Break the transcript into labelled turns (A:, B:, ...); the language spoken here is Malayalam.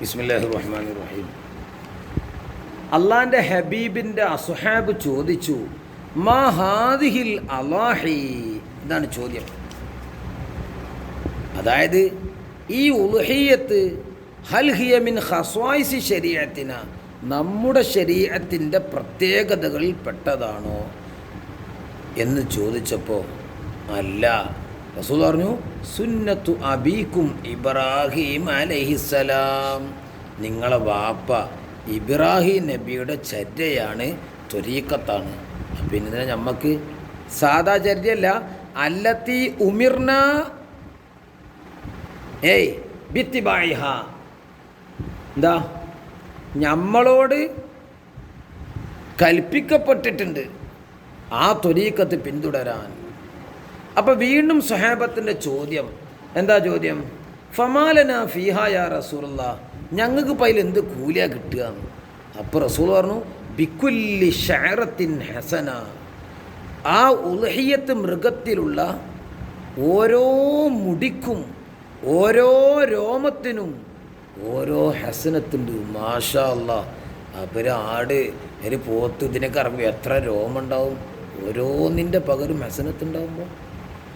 A: ബിസ്മില്ലാഹി റഹ്മാൻ റഹീം അള്ളാന്റെ ഹബീബിന്റെ അസുഹാബ് ചോദിച്ചു മാ ഹാദിഹിൽ അലാഹി? ഇതാണ് ചോദ്യം. അതായത് ഈ ഉൽഹിയത്ത് ഹൽഹിയമിൻ ഹസ്വായിസി ശരീരത്തിന നമ്മുടെ ശരീരത്തിന്റെ പ്രത്യേകതകളിൽ പെട്ടതാണോ എന്ന് ചോദിച്ചപ്പോൾ അല്ല റസൂൽ പറഞ്ഞു സുന്നത്തു അബീക്കും ഇബ്രാഹിം അലഹിസലാം നിങ്ങളെ വാപ്പ ഇബ്രാഹിം നബിയുടെ ചര്യയാണ് ത്വരീക്കത്താണ് പിന്നെ ഇതിനെ നമുക്ക് സാധാ ചര്യല്ല അല്ലത്തി ഉമിർന ഏയ് ബിത്തിബായിഹ. എന്താ? നമ്മളോട് കൽപ്പിക്കപ്പെട്ടിട്ടുണ്ട് ആ ത്വരീക്കത്ത് പിന്തുടരാൻ. അപ്പോൾ വീണ്ടും സഹാബത്തിന്റെ ചോദ്യം. എന്താ ചോദ്യം? ഫമാലന ഫിഹായ യാ റസൂലുള്ള. ഞങ്ങൾക്ക് പൈൽ എന്ത് കൂലിയാ കിട്ടുക? അപ്പോൾ റസൂൾ പറഞ്ഞു ബിക്കുല്ലി ഷാറത്തിൻ ഹസന. ആ ഉൽഹിയത്ത് മൃഗത്തിലുള്ള ഓരോ മുടിക്കും ഓരോ രോമത്തിനും ഓരോ ഹസനത്തുണ്ട്. മാഷാ അല്ല ആട് ഒരു പോത്ത് ഇതിനൊക്കെ ഇറങ്ങും എത്ര രോമുണ്ടാവും ഓരോന്നിന്റെ പകരം ഹസനത്തുണ്ടാവുമ്പോൾ